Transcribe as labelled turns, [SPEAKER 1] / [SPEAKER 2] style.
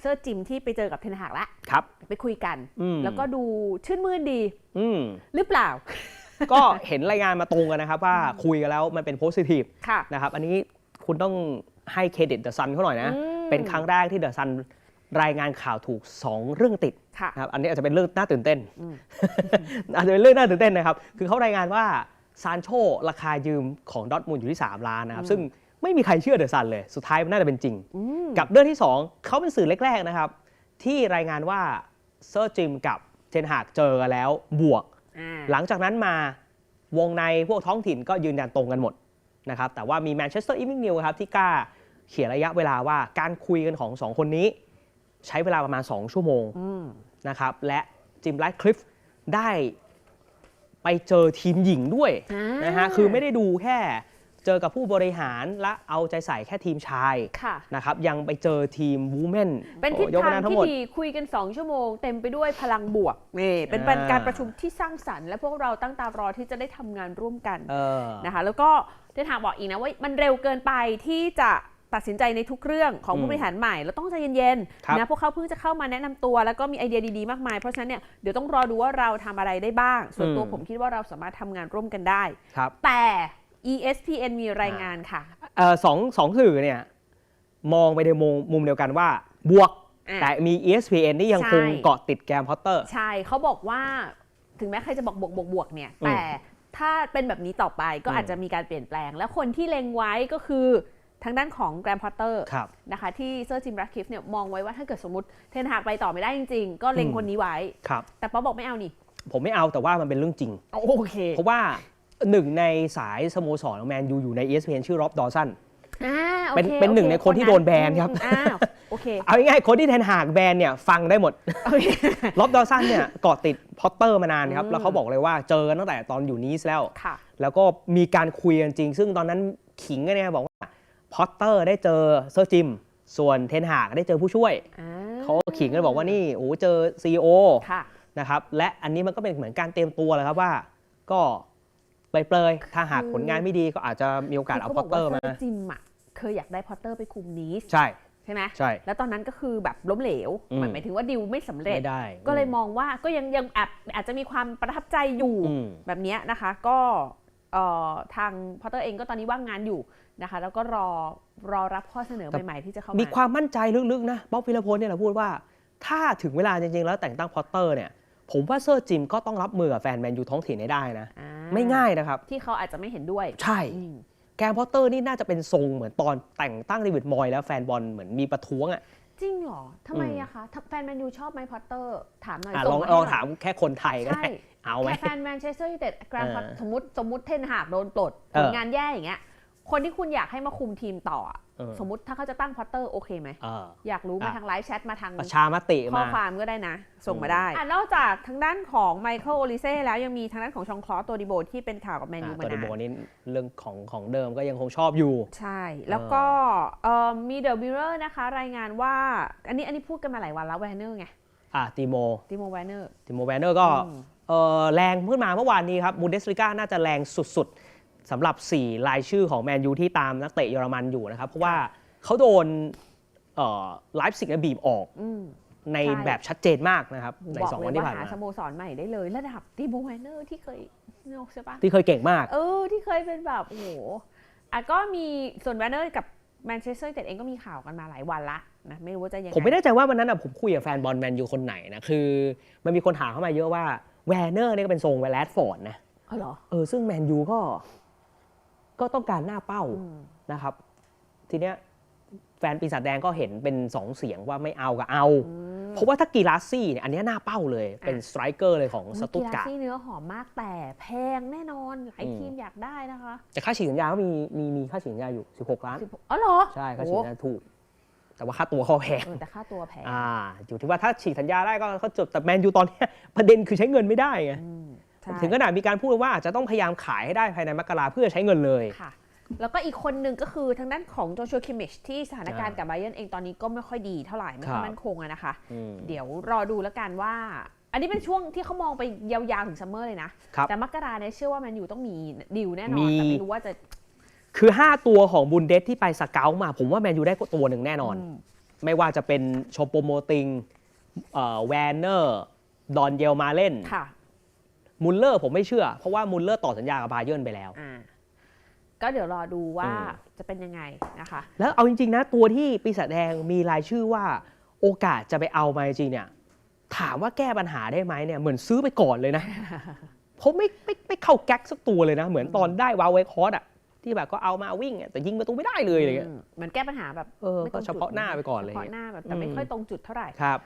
[SPEAKER 1] เซอร์จิมที่ไปเจอกับเทนหากละ
[SPEAKER 2] ครับ
[SPEAKER 1] ไปคุยกัน
[SPEAKER 2] อืม
[SPEAKER 1] แล้วก็ดูชื่นมื่นดี
[SPEAKER 2] อืม
[SPEAKER 1] หรือเปล่า
[SPEAKER 2] ก็เห็นรายงานมาตรงกันนะครับว่าคุยกันแล้วมันเป็นโพสิทีฟ
[SPEAKER 1] ค่ะ
[SPEAKER 2] นะครับ อันนี้คุณต้องให้เครดิตเดอะซันเขาหน่อยนะ
[SPEAKER 1] อืม
[SPEAKER 2] เป็นครั้งแรกที่เดอะซันรายงานข่าวถูก 2 เรื่องติด
[SPEAKER 1] ค่ะ
[SPEAKER 2] นะครับอันนี้อาจจะเป็นเรื่องน่าตื่นเต้น
[SPEAKER 1] อืม
[SPEAKER 2] อาจจะเป็นเรื่องน่าตื่นเต้นนะครับ คือเขารายงานว่าซานโชราคายืมของดอร์ทมุนด์อยู่ที่ 3 ล้านนะครับ ซึ่ง ไม่มีใครเชื่อเดอะซันเลย สุดท้ายมันน่าจะเป็นจริง
[SPEAKER 1] อืม
[SPEAKER 2] กับเรื่องที่ 2 เขาเป็นสื่อแรกๆนะครับ ที่รายงานว่าเซอร์จิมกับเทนหากเจอกันแล้วบวก
[SPEAKER 1] อ่า
[SPEAKER 2] หลังจากนั้นมาวงในพวกท้องถิ่นก็ยืนยันตรงกันหมดนะครับแต่ว่ามีแมนเชสเตอร์อีฟ n ิ n นิวครับที่กล้าเขียนระยะเวลาว่าการคุยกันของ 2 คนนี้ ใช้เวลาประมาณ 2 ชั่วโมง
[SPEAKER 1] อืม
[SPEAKER 2] นะครับและจิมไลท์คลิฟได้ไปเจอทีมหญิงด้วย
[SPEAKER 1] อ่า
[SPEAKER 2] นะฮะคือไม่ได้ดูแค่ เจอกับผู้บริหารและเอาใจใส่แค่ทีมชาย
[SPEAKER 1] ค่ะ
[SPEAKER 2] นะครับยังไปเจอทีมวูแมน
[SPEAKER 1] เป็นทิศ
[SPEAKER 2] ยก
[SPEAKER 1] ทาง
[SPEAKER 2] นั้นทั้ง
[SPEAKER 1] ที่
[SPEAKER 2] หมด
[SPEAKER 1] ดีคุยกัน 2 ชั่วโมง เต็มไปด้วยพลังบวกนี่เป็น
[SPEAKER 2] อ่า
[SPEAKER 1] การประชุมที่สร้างสรรค์ และพวกเราตั้งตารอที่จะได้ทำงานร่วมกัน
[SPEAKER 2] เออ
[SPEAKER 1] นะคะแล้วก็เดนหากบอกอีกนะว่ามันเร็วเกินไปที่จะตัดสินใจในทุกเรื่องของ
[SPEAKER 2] อืม
[SPEAKER 1] ผู้บริหารใหม่เราต้องใจเย็น
[SPEAKER 2] ครับ
[SPEAKER 1] ๆนะพวกเขาเพิ่งจะเข้ามาแนะนำตัว แล้วก็มีไอเดียดีๆมากมาย เพราะฉะนั้นเนี่ยเดี๋ยวต้องรอดูว่าเราทำอะไรได้บ้าง ส่วนตัว
[SPEAKER 2] อืม
[SPEAKER 1] ผมคิดว่าเราสามารถทำงานร่วมกันได้
[SPEAKER 2] ครับ
[SPEAKER 1] แต่ ESPN มีรายงานค่ะ
[SPEAKER 2] เอ่อสองสองสื่อเนี่ยมองไปในมุมมุมเดียวกันว่าบวก
[SPEAKER 1] อะ
[SPEAKER 2] แต่มี ESPN ที่ยังคง
[SPEAKER 1] ใช่
[SPEAKER 2] เกาะติดแกรมพอตเตอร์
[SPEAKER 1] ใช่เขาบอกว่าถึงแม้ใครจะบอกบวกบวกบวกเนี่ย
[SPEAKER 2] อืม
[SPEAKER 1] แต่ถ้าเป็นแบบนี้ต่อไปก็
[SPEAKER 2] อืม
[SPEAKER 1] อาจจะมีการเปลี่ยนแปลง แล้วคนที่เล็งไว้ก็คือทางด้านของแกรมพอตเตอร์
[SPEAKER 2] ครับ
[SPEAKER 1] นะคะที่เซอร์จิมรักคิฟเนี่ยมองไว้ว่าถ้าเกิดสมมติเทนหากไปต่อไม่ได้จริงๆ ก็เล็ง
[SPEAKER 2] อืม
[SPEAKER 1] คนนี้ไว้
[SPEAKER 2] ครับ
[SPEAKER 1] แต่ป๊อปบอกไม่เอานี่
[SPEAKER 2] ผมไม่เอาแต่ว่ามันเป็นเรื่องจริง
[SPEAKER 1] โอเค
[SPEAKER 2] เพราะว่า หนึ่งในสายสโมสรของแมนยูอยู่ใน ESPN ชื่อร็อบดอสัน
[SPEAKER 1] อ่าโอ
[SPEAKER 2] เป็น
[SPEAKER 1] ค
[SPEAKER 2] เป็นหนึ่ง
[SPEAKER 1] โอ
[SPEAKER 2] ในคนที่โดนแบนครับ
[SPEAKER 1] อืมอ้าวโอเค
[SPEAKER 2] เอาง่ายๆคนที่แทนหากแบนเนี่ยฟังได้หมด
[SPEAKER 1] โอเค
[SPEAKER 2] ร็อบดอสันเนี่ยเกาะติดพอตเตอร์มานานครับ
[SPEAKER 1] อืม
[SPEAKER 2] แล้วเขาบอกเลยว่าเจอกันตั้งแต่ตอนอยู่นีสแล้ว
[SPEAKER 1] ค่ะ
[SPEAKER 2] แล้วก็มีการคุยกันจริง ซึ่งตอนนั้นขิงกันเนี่ยบอกว่าพอตเตอร์ได้เจอเซอร์จิม ส่วนเทนหากได้เจอผู้ช่วย
[SPEAKER 1] อ่า
[SPEAKER 2] เขาก็ขิงกันบอกว่านี่โอ้โหเจอ CEO
[SPEAKER 1] ค่ะ
[SPEAKER 2] นะครับ และอันนี้มันก็เป็นเหมือนการเตรียมตัวแหละครับว่า ก็ เปลยๆ ถ้าหากผลงานไม่ดีก็อาจจะมีโอกาสเอาพอตเตอร์มา
[SPEAKER 1] ซจิมอะเคยอยากได้พอตเตอร์ไปคุมนีส
[SPEAKER 2] ใช่
[SPEAKER 1] ใช่ไหม
[SPEAKER 2] ใช่
[SPEAKER 1] แล้วตอนนั้นก็คือแบบล้มเหลว
[SPEAKER 2] อืม
[SPEAKER 1] หมายถึงว่าดิวไม่สำเร็จ
[SPEAKER 2] ไม่ได้
[SPEAKER 1] ก็เลยมองว่าก็ยังยังแอบอาจจะมีความประทับใจอยู่
[SPEAKER 2] อืม
[SPEAKER 1] แบบเนี้ยนะคะก็เอ่อทางพอตเตอร์เองก็ตอนนี้ว่างงานอยู่นะคะ แล้วก็รอรอรับข้อเสนอ
[SPEAKER 2] แต่
[SPEAKER 1] ใหม่ๆที่จะเข้า
[SPEAKER 2] มี
[SPEAKER 1] มา
[SPEAKER 2] ความมั่นใจลึกๆนะบ๊อบวิลพลเนี่ยเราพูดว่า ถ้าถึงเวลาจริงๆ แล้วแต่งตั้งพอตเตอร์เนี่ย ผมว่าเซอร์จิมก็ต้องรับมือกับแฟนแมนยูท้องถิ่นให้ได้นะ
[SPEAKER 1] อ่
[SPEAKER 2] ไม่ง่ายนะครับ
[SPEAKER 1] ที่เขาอาจจะไม่เห็นด้วย
[SPEAKER 2] ใช่
[SPEAKER 1] อืม
[SPEAKER 2] แกมพอตเตอร์นี่น่าจะเป็นทรงเหมือนตอนแต่งตั้งเดวิดมอยแล้วแฟนบอลเหมือนมีประท้วงอะ
[SPEAKER 1] จริงเหรอทำไม
[SPEAKER 2] อืม
[SPEAKER 1] อะคะถ้าแฟนแมนยูชอบไหมพอตเตอร์ ถามหน่อย
[SPEAKER 2] อะ
[SPEAKER 1] ส่
[SPEAKER 2] ลอง
[SPEAKER 1] ให้
[SPEAKER 2] ลอง
[SPEAKER 1] หน่ย
[SPEAKER 2] ถามแค่คนไทยก็
[SPEAKER 1] ใช่
[SPEAKER 2] ได้เอาไหม
[SPEAKER 1] แค่แฟนแมนเชสเตอร์ยูไนเต็ดแกรนด์
[SPEAKER 2] เออ
[SPEAKER 1] สมมติสมมติเทนหากโดนปลด
[SPEAKER 2] เอ
[SPEAKER 1] ผ
[SPEAKER 2] อ
[SPEAKER 1] ลงานแย่อย่างเงี้ยคนที่คุณอยากให้มาคุมทีมต่ออะ
[SPEAKER 2] เออ
[SPEAKER 1] สมมติถ้าเขาจะตั้งพอตเตอร์โอเคไหม
[SPEAKER 2] เออ
[SPEAKER 1] อยากรู้มา
[SPEAKER 2] อะ
[SPEAKER 1] ทางไลฟ์แชทมาทาง
[SPEAKER 2] ประชามติ
[SPEAKER 1] ข้อ
[SPEAKER 2] มา
[SPEAKER 1] ความก็ได้นะ ส่งมา
[SPEAKER 2] อืม
[SPEAKER 1] ได้อะนอกจากทางด้านของไมเคิลโอลิเซ่แล้วยังมีทางด้านของชองคลอสตัวดิโบที่เป็นข่าวกับแมนยู
[SPEAKER 2] อะ
[SPEAKER 1] มา
[SPEAKER 2] ตัวดิ
[SPEAKER 1] นา
[SPEAKER 2] โบ
[SPEAKER 1] น
[SPEAKER 2] นี่เรื่องของของเดิมก็ยังคงชอบอยู่
[SPEAKER 1] ใช่ แล้วก็เอ่อมีเดอะมิเรอร์นะคะ รายงานว่า อันนี้อันนี้พูดกันมาหลายวันแล้วแวนเนอร์ไง
[SPEAKER 2] อะติโม
[SPEAKER 1] ติโมแวนเนอร์
[SPEAKER 2] ติโมแวนเนอร์ก็เอ่อแรงขึ้นมาเมื่อวานนี้ครับบูเดสลิก้าน่าจะแรงสุดๆ สำหรับ 4 รายชื่อของแมนยูที่ตามนักเตะเยอรมันอยู่นะครับ เพราะว่าเขาโดนไลฟ์สิกบีบออก
[SPEAKER 1] อืม
[SPEAKER 2] ใน
[SPEAKER 1] ใช่
[SPEAKER 2] แบบชัดเจนมากนะครับ ใน
[SPEAKER 1] บอก
[SPEAKER 2] สอง
[SPEAKER 1] เล
[SPEAKER 2] วัน
[SPEAKER 1] ย
[SPEAKER 2] ที่
[SPEAKER 1] ว่า
[SPEAKER 2] ผ่าน
[SPEAKER 1] หา
[SPEAKER 2] มา
[SPEAKER 1] สโมสรใหม่ได้เลย ระดับติโมแวนเนอร์ที่เคยเนอะใช่ปะ
[SPEAKER 2] ที่เคยเก่งมาก
[SPEAKER 1] เออ ที่เคยเป็นแบบโอ้โหอะก็มีส่วนแวนเนอร์กับแมนเชสเตอร์ยูไนเต็ดเองก็มีข่าวกันมาหลายวันละนะไม่รู้ว่าจะยังง
[SPEAKER 2] ผมไม่แน่ใจว่าวันนั้นอะผมคุยกับแฟนบอลแมนยูคนไหนนะคือ มันมีคนถามเข้ามาเยอะว่าแวนเนอร์เนี่ยก็เป็นทรงแวร์แรดฟอร์ดนะ
[SPEAKER 1] อ๋อเหรอ
[SPEAKER 2] เออซึ่งแมนยูก็ ก็ต้องการหน้าเป้า
[SPEAKER 1] อืม
[SPEAKER 2] นะครับ ทีเนี้ยแฟนปีศาจแดงก็เห็นเป็นสองเสียงว่าไม่เอากับเอา
[SPEAKER 1] อืม
[SPEAKER 2] เพราะว่าถ้ากีฬาซี่เนี่ยอันเนี้ยหน้าเป้าเลยเป็นสไตรเกอร์เลยของสตุตการ์ด
[SPEAKER 1] กีฬาซี่เนื้อหอมมากแต่แพงแน่นอนหลาย
[SPEAKER 2] อืม
[SPEAKER 1] ทีมอยากได้นะคะ
[SPEAKER 2] แต่ค่าฉีดสัญญาก็มีมีมีค่าฉีดสัญญาอยู่ 16 ล้าน
[SPEAKER 1] 16อ๋อเหรอ
[SPEAKER 2] ใช่ค่า
[SPEAKER 1] โอ้
[SPEAKER 2] ฉีดสัญญาถูก แต่ว่าค่าตัวเขาแพง
[SPEAKER 1] เออแต่ค่าตัวแพง
[SPEAKER 2] อ่าอยู่ที่ว่าถ้าฉีดสัญญาได้ก็เขาจบแต่แมนยูตอนเนี้ยประเด็นคือใช้เงินไม่ได้ไง
[SPEAKER 1] อืมใช่
[SPEAKER 2] ถึงขนาดมีการพูดว่าอาจจะต้องพยายามขายให้ได้ภายในมกราเพื่อใช้เงินเลย
[SPEAKER 1] ค่ะ แล้วก็อีกคนหนึ่งก็คือทางด้านของโจชัวคิมมิชที่สถานการณ์
[SPEAKER 2] อ่า
[SPEAKER 1] กับไบเ e นเองตอนนี้ก็ไม่ค่อยดีเท่าไหร่ไม่ค่อ
[SPEAKER 2] ครั
[SPEAKER 1] ย
[SPEAKER 2] บ
[SPEAKER 1] มั่นคงอะนะคะ
[SPEAKER 2] อืม
[SPEAKER 1] เดี๋ยวรอดูแล้วกันว่า อันนี้เป็นช่วงที่เขามองไปยาวๆถึงซัมเมอร์เลยนะ
[SPEAKER 2] ครับ
[SPEAKER 1] แต่มกราเนี่ยเชื่อว่าแมนยูต้องมีดีลแน่นอน
[SPEAKER 2] มี
[SPEAKER 1] แต่ไม่รู้ว่าจะ
[SPEAKER 2] คือ 5 ตัวของบุนเดสที่ไปสเกลมา ผมว่าแมนยูได้ตัวหนึ่งแน่นอน
[SPEAKER 1] อืม
[SPEAKER 2] ไม่ว่าจะเป็นโชโปโมติงแวนเนอร์ดอนเยลมาเล่น
[SPEAKER 1] ค่ะ
[SPEAKER 2] มุลเลอร์ผมไม่เชื่อ เพราะว่ามุลเลอร์ต่อสัญญากับบาเยิร์นไปแล้ว
[SPEAKER 1] อ่าก็เดี๋ยวรอดูว่า
[SPEAKER 2] อืม
[SPEAKER 1] จะเป็นยังไงนะคะ
[SPEAKER 2] แล้วเอาจริง ๆ นะ ตัวที่ปีศาจแดงมีรายชื่อว่าโอกาสจะไปเอามาจริงๆเนี่ย ถามว่าแก้ปัญหาได้ไหมเนี่ยเหมือนซื้อไปก่อนเลยนะ ผมไม่ไม่ไม่เข้าแก๊กสักตัวเลยนะ เหมือนตอนได้วาวเวคอร์ดอะที่แบบก็เอามาวิ่งอะแต่ยิงประตูไม่ได้เลยอะไรเงี้ย
[SPEAKER 1] อืมเหมือนแก้ปัญหาแบบ
[SPEAKER 2] เออ
[SPEAKER 1] ไม่ต
[SPEAKER 2] ก็
[SPEAKER 1] รง
[SPEAKER 2] เฉพาะ
[SPEAKER 1] จุด
[SPEAKER 2] หน้าไปก่อนเลย
[SPEAKER 1] เฉพาะหน้าแบบแต่ไม่
[SPEAKER 2] อืม
[SPEAKER 1] ค่อยตรงจุดเท่าไหร่
[SPEAKER 2] ครับ